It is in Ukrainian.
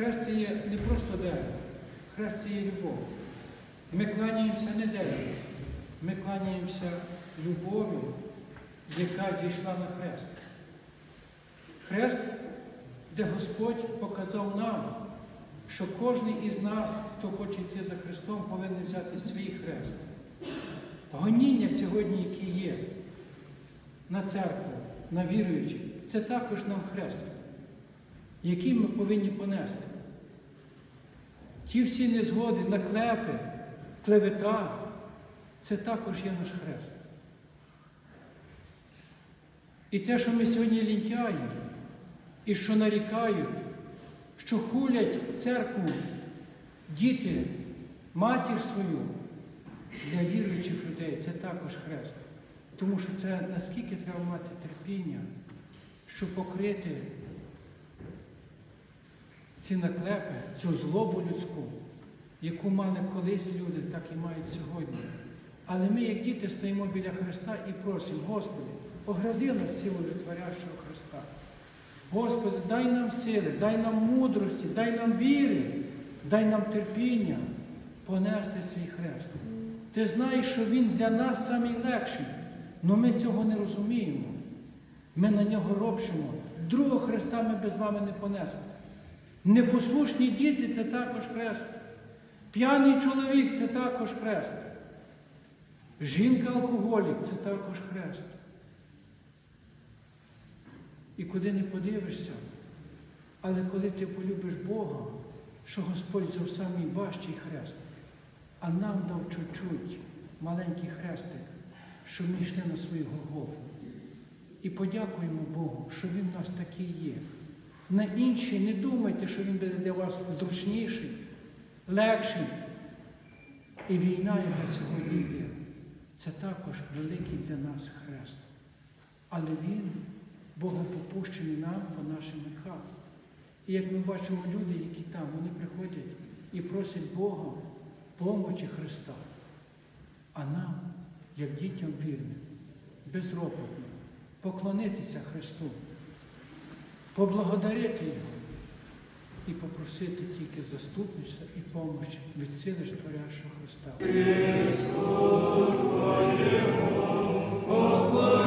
Хрест це є не просто дерево, хрест це є любов. Ми кланяємося не дереву, ми кланяємося любові, яка зійшла на хрест. Хрест, де Господь показав нам, що кожен із нас, хто хоче йти за Христом, повинен взяти свій хрест. Гоніння сьогодні, які є на церкву, на віруючих, це також нам хрест, який ми повинні понести. Ті всі незгоди, наклепи, клевета, це також є наш хрест. І те, що ми сьогодні лінтяємо, і що нарікають, що хулять церкву, діти, матір свою для віруючих людей, це також хрест. Тому що це наскільки треба мати терпіння, щоб покрити ці наклепи, цю злобу людську, яку мали колись люди, так і мають сьогодні. Але ми, як діти, стоїмо біля Христа і просимо, Господи, огради нас силою творящого Христа. Господи, дай нам сили, дай нам мудрості, дай нам віри, дай нам терпіння понести свій хрест. Ти знаєш, що він для нас найлегший, але ми цього не розуміємо. Ми на нього ропшимо. Другого хреста ми без вами не понесли. Непослушні діти це також хрест. П'яний чоловік це також хрест. Жінка-алкоголік це також хрест. І куди не подивишся, але коли ти полюбиш Бога, що Господь взяв самий важчий хрест, а нам дав чуть-чуть маленький хрестик, щоб ми йшли на свою Голгофу. І подякуємо Богу, що Він у нас такий є. На інші не думайте, що він буде для вас зручніший, легший. І війна, яка сьогодні є, це також великий для нас хрест. Але він Богом попущений нам по нашим гріхах. І як ми бачимо люди, які там, вони приходять і просять Бога помочі Христа. А нам, як дітям вірним, безропотно, поклонитися Христу, поблагодарити Його і попросити тільки заступництва і помощі від сили Творящого Христа. Поклоняй